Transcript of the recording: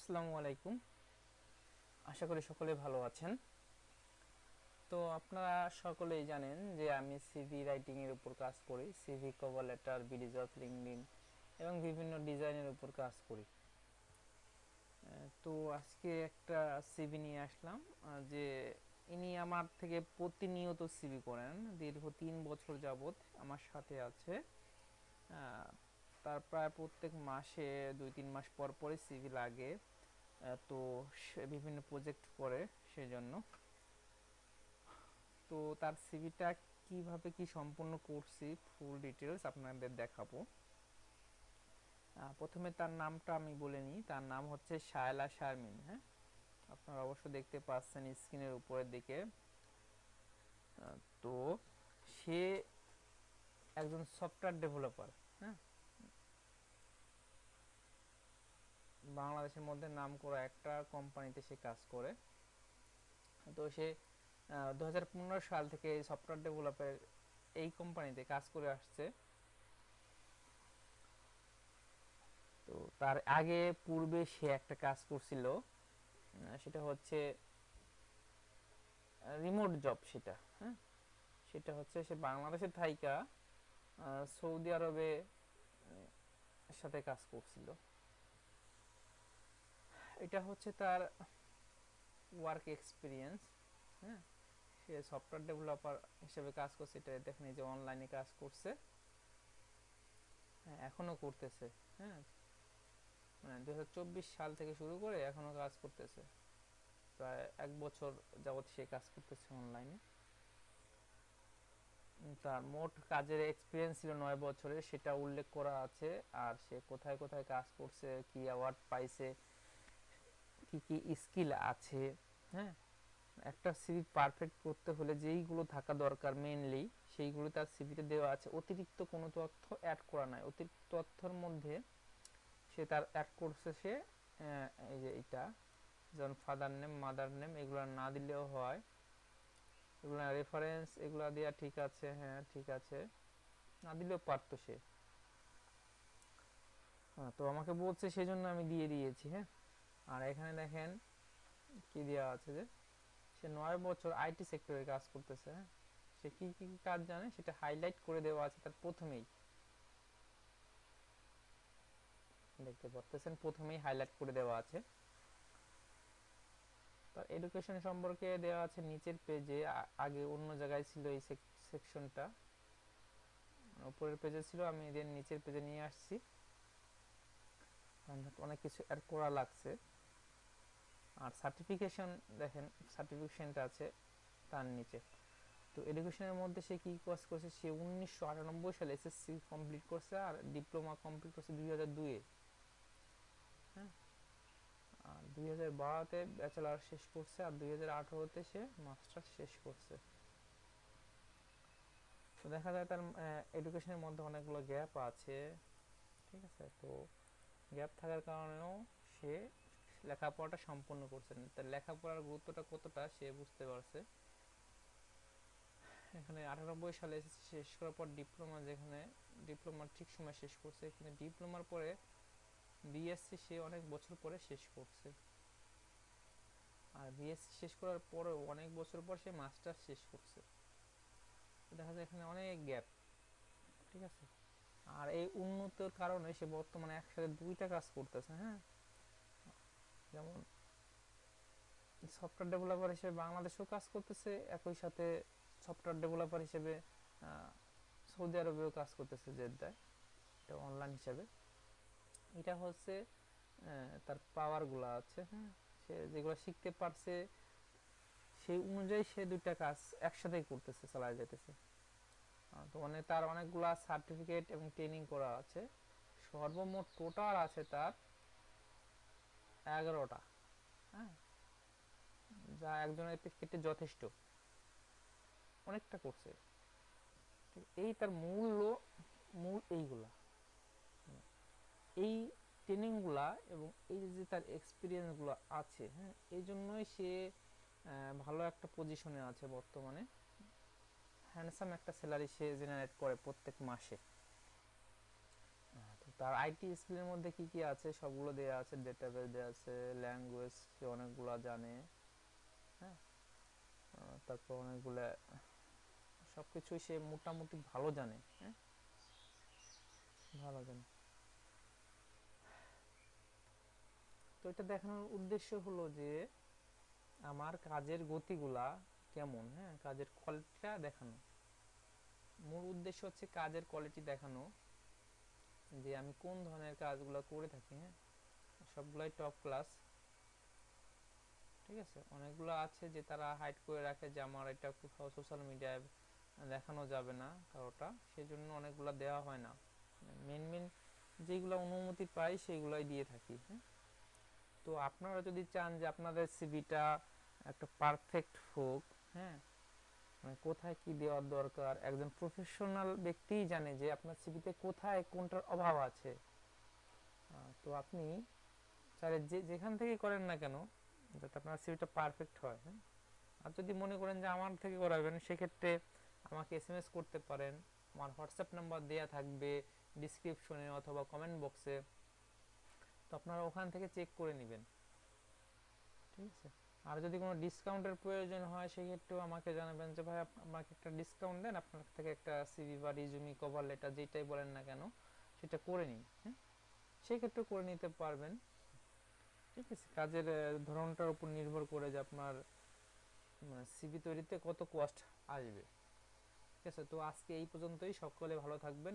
আসসালামু আলাইকুম। আশা করি সকলে ভালো আছেন। তো আপনারা সকলেই জানেন যে আমি সিভি রাইটিং এর উপর কাজ করি CV cover letter BD job LinkedIn এবং বিভিন্ন ডিজাইনের উপর কাজ করি। তো আজকে একটা সিভি নিয়ে আসলাম যে ইনি আমার থেকে প্রতিনিয়ত সিভি করেন, দীর্ঘ তিন বছর যাবত আমার সাথে আছে। তার প্রায় প্রত্যেক মাসে দুই তিন মাস পর পরই সিভি লাগে। তো বিভিন্ন প্রজেক্ট করে সেজন্য। তো তার সিভিটা কীভাবে কি সম্পূর্ণ করছি ফুল ডিটেলস আপনাদের দেখাবো। প্রথমে তার নামটা আমি বলে নিই। তার নাম হচ্ছে শায়লা শারমিন হ্যাঁ? আপনারা অবশ্য দেখতে পাচ্ছেন স্ক্রিনের উপরের দিকে। তো সে একজন সফটওয়্যার ডেভেলপার হ্যাঁ বাংলাদেশের মধ্যে নাম করা একটা কোম্পানিতে সে কাজ করে। তো সে দু হাজার পনেরো সাল থেকে সফটওয়্যার ডেভেলপের এই কোম্পানিতে কাজ করে আসছে। তো তার আগে, পূর্বে সে একটা কাজ করছিল সেটা হচ্ছে রিমোট জব সেটা হ্যাঁ? সেটা হচ্ছে সে বাংলাদেশের থাইকা সৌদি আরবে সাথে কাজ করছিল। এটা হচ্ছে তার ওয়ার্ক এক্সপিরিয়েন্স হ্যাঁ? সে সফটওয়্যার ডেভেলপার হিসেবে কাজ করছে, এটা দেখেন যে অনলাইনে কাজ করছে। হ্যাঁ এখনও করতেছে হ্যাঁ? মানে দু সাল থেকে শুরু করে এখনও কাজ করতেছে। প্রায় এক বছর যাবত সে কাজ করতেছে অনলাইনে তার মোট কাজের এক্সপিরিয়েন্স ছিল নয় বছরের, সেটা উল্লেখ করা আছে। আর সে কোথায় কোথায় কাজ করছে, কি অ্যাওয়ার্ড পাইছে কি কি স্কিল আছে হ্যাঁ? একটা সিভি পারফেক্ট করতে হলে যেইগুলো থাকা দরকার মেইনলি সেইগুলো তার সিভিতে দেওয়া আছে। অতিরিক্ত কোনো তথ্য অ্যাড করা নাই। অতিরিক্ত তথ্যের মধ্যে সে তার অ্যাড করছে সে এই যে এটা যেমন ফাদার নেম মাদার নেম এগুলো না দিলেও হয়। এগুলো রেফারেন্স এগুলো দেওয়া ঠিক আছে হ্যাঁ ঠিক আছে। না দিলেও পারতো সে। হ্যাঁ তো আমাকে বলছে সেই জন্য আমি দিয়ে দিয়েছি হ্যাঁ? আর এখানে দেখেন কি দেওয়া আছে যে, সে নয় বছর আইটি সেক্টরে কাজ করতেছে হ্যাঁ? সে কি কি কাজ জানে? সেটা হাইলাইট করে দেওয়া আছে তার প্রথমেই। দেখতে পাচ্ছেন প্রথমেই হাইলাইট করে দেওয়া আছে। তার এডুকেশন সম্পর্কে দেওয়া আছে নিচের পেজে আগে অন্য জায়গায় ছিল এই সেকশনটা উপরের পেজে ছিল, আমি এদের নিচের পেজে নিয়ে আসছি। অনেক কিছু অ্যাড করা লাগছে। আর সার্টিফিকেশন দেখেন সার্টিফিকেশনটা আছে তার নিচে। তো এডুকেশনের মধ্যে সে কি কোর্স করছে? সে উনিশশো আটানব্বই সালে এসএসসি কমপ্লিট করছে আর ডিপ্লোমা কমপ্লিট করছে দুই হাজার দুয়ে হ্যাঁ? আর দুই হাজার বারোতে ব্যাচেলার শেষ করছে আর দুই হাজার আঠারোতে সে মাস্টার শেষ করছে। তো দেখা যায় তার এডুকেশনের মধ্যে অনেকগুলো গ্যাপ আছে। ঠিক আছে? তো গ্যাপ থাকার কারণেও সে লেখাপড়াটা সম্পূর্ণ করছে না। তার লেখাপড়ার গুরুত্বটা কতটা সে বুঝতে পারছে? এখানে আটানব্বই সালে শেষ করার পর ডিপ্লোমা যেখানে ডিপ্লোমা ঠিক সময় শেষ করছে। কিন্তু ডিপ্লোমার পরে বিএসসি সে অনেক বছর পরে শেষ করছে। আর বিএসসি শেষ করার পরে অনেক বছর পর সে মাস্টার শেষ করছে। দেখা যায় এখানে অনেক গ্যাপ, ঠিক আছে? আর এই উন্নতির কারণে সে বর্তমানে একসাথে দুইটা কাজ করতেছে হ্যাঁ? যেমন সফটওয়্যার ডেভেলপার হিসেবে বাংলাদেশেও কাজ করতেছে একই সাথে সফটওয়্যার ডেভেলপার হিসেবে সৌদি আরবেও কাজ করতেছে জেদ্দায় এটা অনলাইন হিসেবে। এটা হচ্ছে তার পাওয়ারগুলো আছে। হ্যাঁ সে যেগুলো শিখতে পারছে সেই অনুযায়ী সে দুইটা কাজ একসাথেই করতেছে চালায় যেতেছে তো অনেক তার অনেকগুলা সার্টিফিকেট এবং ট্রেনিং করা আছে। সর্বমোট টোটাল আছে তার এগারোটা। হ্যাঁ যা একজনের ক্ষেত্রে যথেষ্ট। অনেকটা করছে। এই তার মূল মূল এইগুলা। এই ট্রেনিংগুলা এবং এই যে তার এক্সপিরিয়েন্সগুলো আছে হ্যাঁ এই জন্যই সে ভালো একটা পজিশনে আছে বর্তমানে। হ্যান্ডসাম একটা স্যালারি সে জেনারেট করে প্রত্যেক মাসে। তার আইটি স্কিলের মধ্যে কি কি আছে? সবগুলো দেওয়া আছে ডেটাবেস দেওয়া আছে ল্যাঙ্গুয়েজ সে অনেকগুলো জানে হ্যাঁ? তারপর অনেকগুলো, সবকিছুই সে মোটামুটি ভালো জানে হ্যাঁ? ভালো জানে। তো এটা দেখানোর উদ্দেশ্য হলো যে, আমার কাজের গতিগুলা কেমন হ্যাঁ? কাজের কোয়ালিটিটা দেখানো। মূল উদ্দেশ্য হচ্ছে কাজের কোয়ালিটি দেখানো। যে আমি কোন ধরনের কাজগুলো করে থাকি হ্যাঁ? সবগুলাই টপ ক্লাস ঠিক আছে? অনেকগুলো আছে যে তারা হাইড করে রাখে যে আমার এটা কোথাও সোশ্যাল মিডিয়ায় দেখানো যাবে না কারোটা সেজন্য অনেকগুলো দেওয়া হয় না। মেন মেন যেগুলো অনুমতি পাই সেগুলোই দিয়ে থাকি হ্যাঁ? তো আপনারা যদি চান যে আপনাদের সিভিটা একটা পারফেক্ট হোক কোথায় কি দেওয়ার দরকার? একজন প্রফেশনাল ব্যক্তিই জানে যে আপনার সিভিতে কোথায় কোনটার অভাব আছে। তো আপনি চাইলে যে, যেখান থেকে করেন না কেন, যাতে আপনার সিভিটা পারফেক্ট হয় হ্যাঁ? আর যদি মনে করেন যে আমার থেকে করাবেন, সেক্ষেত্রে আমাকে এস এম এস করতে পারেন। আমার হোয়াটসঅ্যাপ নাম্বার দেওয়া থাকবে ডিসক্রিপশনে অথবা কমেন্ট বক্সে তো আপনারা ওখান থেকে চেক করে নেবেন। ঠিক আছে? আর যদি কোনো ডিসকাউন্টের প্রয়োজন হয়, সেক্ষেত্রেও আমাকে জানাবেন যে, ভাই আমাকে একটা ডিসকাউন্ট দেন, আপনার থেকে একটা সিভি বা রিজুমি কভার লেটার যেটাই বলেন না কেন, সেটা করে নিন। হ্যাঁ সেক্ষেত্রে করে নিতে পারবেন। ঠিক আছে, কাজের ধরনটার উপর নির্ভর করে যে আপনার মানে সিভি তৈরিতে কত কস্ট আসবে। ঠিক আছে, তো আজকে এই পর্যন্তই। সকলে ভালো থাকবেন।